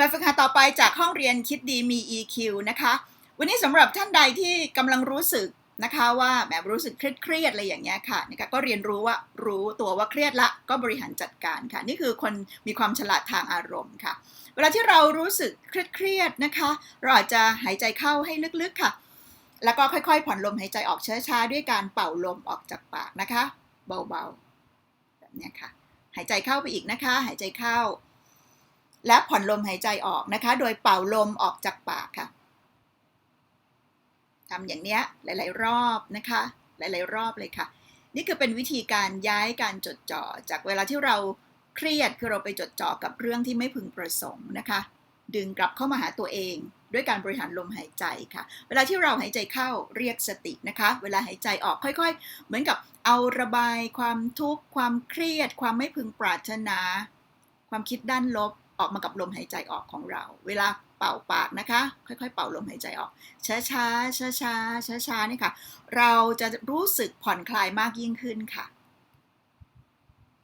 แบบฝึกหัดต่อไปจากห้องเรียนคิดดีมี EQ นะคะ วันนี้สำหรับท่านใดที่กำลังรู้สึกนะคะว่าแบบรู้สึกเครียดๆอะไรอย่างเงี้ยค่ะนะคะก็เรียนรู้ว่ารู้ตัวว่าเครียดละก็บริหารจัดการค่ะ นี่คือคนมีความฉลาดทางอารมณ์ค่ะ เวลาที่เรารู้สึกเครียดๆนะคะ เราอาจจะหายใจเข้าให้ลึกๆค่ะ แล้วก็ค่อยๆ ผ่อนลมหายใจออกช้าๆด้วยการเป่าลมออกจากปากนะคะ เบาๆแบบเนี้ยค่ะ หายใจเข้าไปอีกนะคะ หายใจเข้า และผ่อนลมหายใจออกนะคะ โดยเป่าลมออกจากปากค่ะทำอย่างเนี้ยหลาย ๆ รอบนะคะ หลาย ๆ รอบเลยค่ะ นี่คือเป็นวิธีการย้ายการจดจ่อ จากเวลาที่เราเครียดคือเราไปจดจ่อกับเรื่องที่ไม่พึงประสงค์นะคะ ดึงกลับเข้ามาหาตัวเอง ด้วยการบริหารลมหายใจค่ะ เวลาที่เราหายใจเข้าเรียกสตินะคะ เวลาหายใจออกค่อย ๆ เหมือนกับเอาระบายความทุกข์ความเครียด ความไม่พึงปรารถนา ความคิดด้านลบ ออกมากับลมหายใจออกของเรา เวลาเป่าปากนะคะ ค่อยๆ เป่าลมหายใจออก ช้าๆช้าๆช้าๆนี่ค่ะ เราจะรู้สึกผ่อนคลายมากยิ่งขึ้นค่ะ